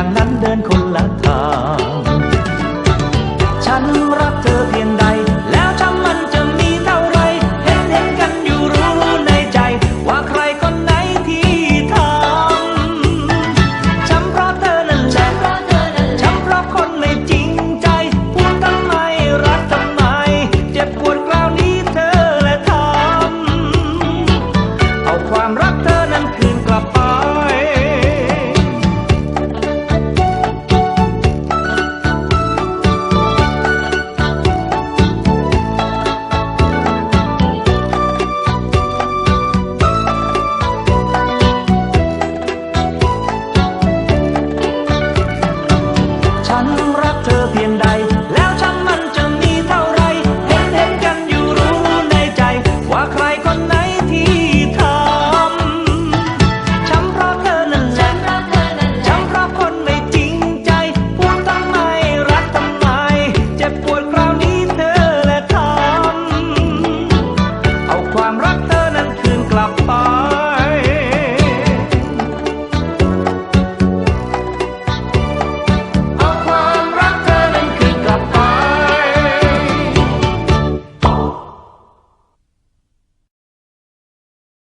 างนั้นเดินคนละทาง กลับไป